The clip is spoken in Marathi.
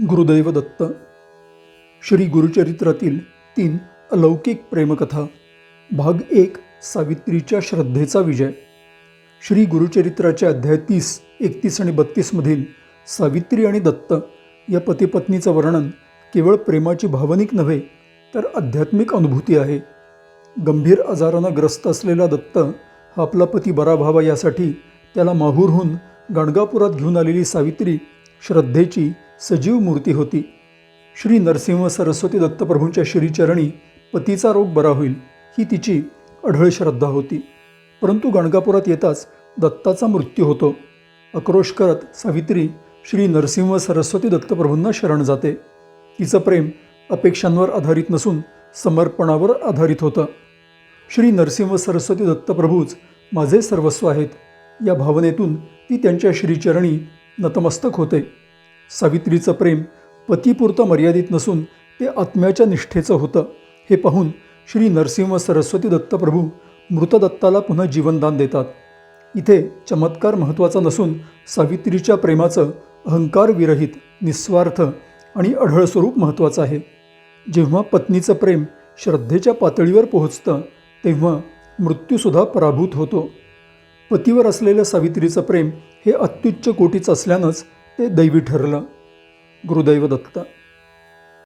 गुरुदैव दत्त. श्री गुरुचरित्रातील तीन अलौकिक प्रेमकथा. भाग एक सावित्रीच्या श्रद्धेचा विजय. श्री गुरुचरित्राच्या अध्याय तीस एकतीस आणि बत्तीसमधील सावित्री आणि दत्त या पतीपत्नीचं वर्णन केवळ प्रेमाची भावनिक नव्हे तर आध्यात्मिक अनुभूती आहे. गंभीर आजारानं ग्रस्त असलेला दत्त हा आपला पती बरा व्हावा यासाठी त्याला माहूरहून गाणगापुरात घेऊन आलेली सावित्री श्रद्धेची सजीव मूर्ती होती. श्री नरसिंह सरस्वती दत्तप्रभूंच्या श्रीचरणी पतीचा रोग बरा होईल ही तिची अढळ श्रद्धा होती. परंतु गणगापुरात येताच दत्ताचा मृत्यू होतो. आक्रोश करत सावित्री श्री नरसिंह सरस्वती दत्तप्रभूंना शरण जाते. तिचं प्रेम अपेक्षांवर आधारित नसून समर्पणावर आधारित होतं. श्री नरसिंह सरस्वती दत्तप्रभूच माझे सर्वस्व आहेत या भावनेतून ती त्यांच्या श्रीचरणी नतमस्तक होते. सावित्रीचं प्रेम पतीपुरतं मर्यादित नसून ते आत्म्याच्या निष्ठेचं होतं. हे पाहून श्री नरसिंह सरस्वती दत्तप्रभू मृतदत्ताला पुन्हा जीवनदान देतात. इथे चमत्कार महत्त्वाचा नसून सावित्रीच्या प्रेमाचं अहंकारविरहित निस्वार्थ आणि अढळ स्वरूप महत्त्वाचं आहे. जेव्हा पत्नीचं प्रेम श्रद्धेच्या पातळीवर पोहोचतं तेव्हा मृत्यूसुद्धा पराभूत होतो. पतीवर असलेलं सावित्रीचं प्रेम हे अत्युच्च कोटीचं असल्यानंच ते दैवी ठरलं. गुरुदैव दत्त.